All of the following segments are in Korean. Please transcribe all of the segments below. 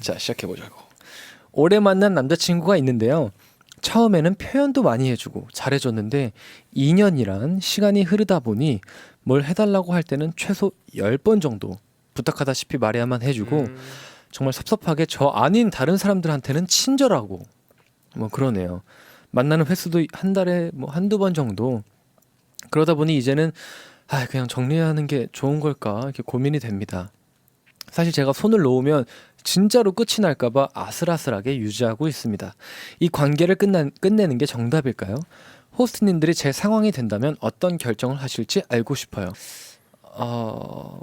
자 시작해 보자고. 올해 만난 남자친구가 있는데요. 처음에는 표현도 많이 해주고 잘해줬는데 2년이란 시간이 흐르다 보니 뭘 해달라고 할 때는 최소 10번 정도 부탁하다시피 말해야만 해주고 음. 정말 섭섭하게 저 아닌 다른 사람들한테는 친절하고 뭐 그러네요. 만나는 횟수도 한 달에 뭐 한두 번 정도 그러다 보니 이제는 아 그냥 정리하는 게 좋은 걸까 이렇게 고민이 됩니다. 사실 제가 손을 놓으면 진짜로 끝이 날까봐 아슬아슬하게 유지하고 있습니다. 이 관계를 끝나, 끝내는 게 정답일까요? 호스트님들이 제 상황이 된다면 어떤 결정을 하실지 알고 싶어요. 어...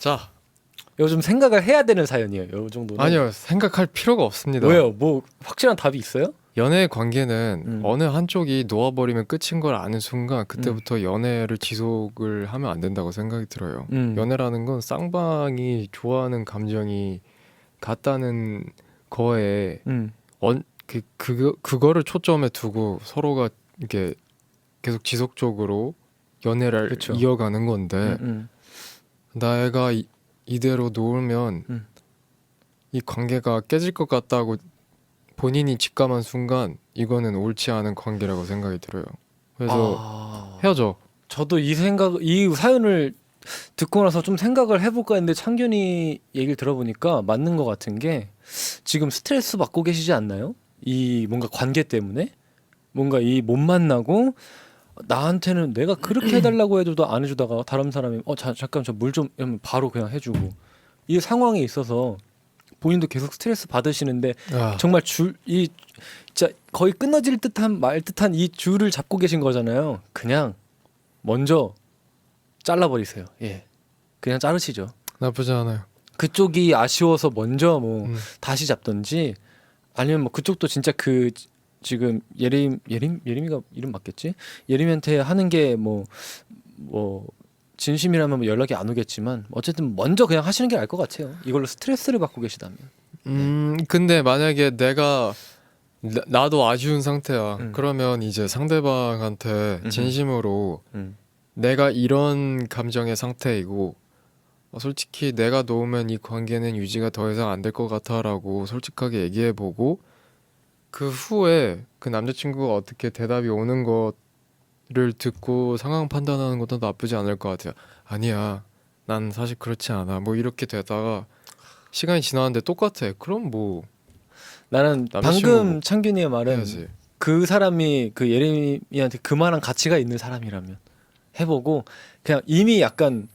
자좀 생각을 해야 되는 사연이에요. 이 정도는. 아니요 생각할 필요가 없습니다. 왜요? 뭐 확실한 답이 있어요? 연애 관계는 음. 어느 한쪽이 놓아버리면 끝인 걸 아는 순간 그때부터 연애를 지속을 하면 안 된다고 생각이 들어요. 음. 연애라는 건 쌍방이 좋아하는 감정이 같다는 거에 음. 언, 그, 그, 그거를 초점에 두고 서로가 이렇게 계속 지속적으로 연애를 그쵸. 이어가는 건데 음, 음. 나애가 이, 이대로 놓으면 음. 이 관계가 깨질 것 같다고 본인이 직감한 순간 이거는 옳지 않은 관계라고 생각이 들어요. 그래서 아... 헤어져. 저도 이 생각, 이 사연을 듣고 나서 좀 생각을 해볼까 했는데 창균이 얘기를 들어보니까 맞는 것 같은 게 지금 스트레스 받고 계시지 않나요? 이 뭔가 관계 때문에 뭔가 이 못 만나고 나한테는 내가 그렇게 해달라고 해도 안 해주다가 다른 사람이 어 자, 잠깐 저 물 좀 이러면 바로 그냥 해주고 이 상황에 있어서 본인도 계속 스트레스 받으시는데 아, 정말 줄이 진짜 거의 끊어질 듯한 말 듯한 이 줄을 잡고 계신 거잖아요. 그냥 먼저 잘라버리세요. 예, 그냥 자르시죠. 나쁘지 않아요. 그쪽이 아쉬워서 먼저 뭐 음. 다시 잡던지 아니면 뭐 그쪽도 진짜 그 지- 지금 예림 예림 예림이가 이름 맞겠지? 예림한테 하는 게 뭐 뭐 진심이라면 뭐 연락이 안 오겠지만 어쨌든 먼저 그냥 하시는 게 나을 것 같아요. 이걸로 스트레스를 받고 계시다면. 음, 근데 만약에 내가 나, 나도 아쉬운 상태야. 음. 그러면 이제 상대방한테 음흠. 진심으로 음. 내가 이런 감정의 상태이고 어, 솔직히 내가 놓으면 이 관계는 유지가 더 이상 안 될 것 같아라고 솔직하게 얘기해보고 그 후에 그 남자친구가 어떻게 대답이 오는 것 을 듣고 상황 판단하는 것도 나쁘지 않을 것 같아요. 아니야, 난 사실 그렇지 않아. 뭐 이렇게 되다가 시간이 지나는데 똑같아. 그럼 뭐 나는 방금 창균이의 말은 해야지. 그 사람이 그 예림이한테 그만한 가치가 있는 사람이라면 해보고 그냥 이미 약간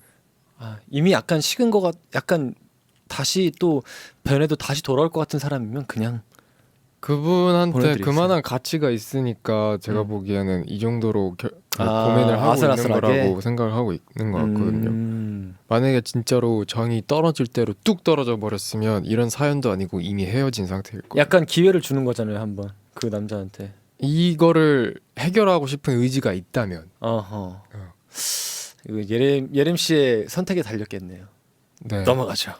아, 이미 약간 식은 거 같, 약간 다시 또 변해도 다시 돌아올 것 같은 사람이면 그냥 그분한테 보내드리겠어요. 그만한 가치가 있으니까 제가 음. 보기에는 이 정도로 결, 아, 고민을 하고 아슬아슬하게? 있는 거라고 생각을 하고 있는 것 같거든요. 음, 만약에 진짜로 정이 떨어질 대로 뚝 떨어져 버렸으면 이런 사연도 아니고 이미 헤어진 상태일 거예요. 약간 기회를 주는 거잖아요 한번 그 남자한테. 이거를 해결하고 싶은 의지가 있다면 어허. 어. 이거 예림 예림 씨의 선택에 달렸겠네요. 네. 넘어가죠.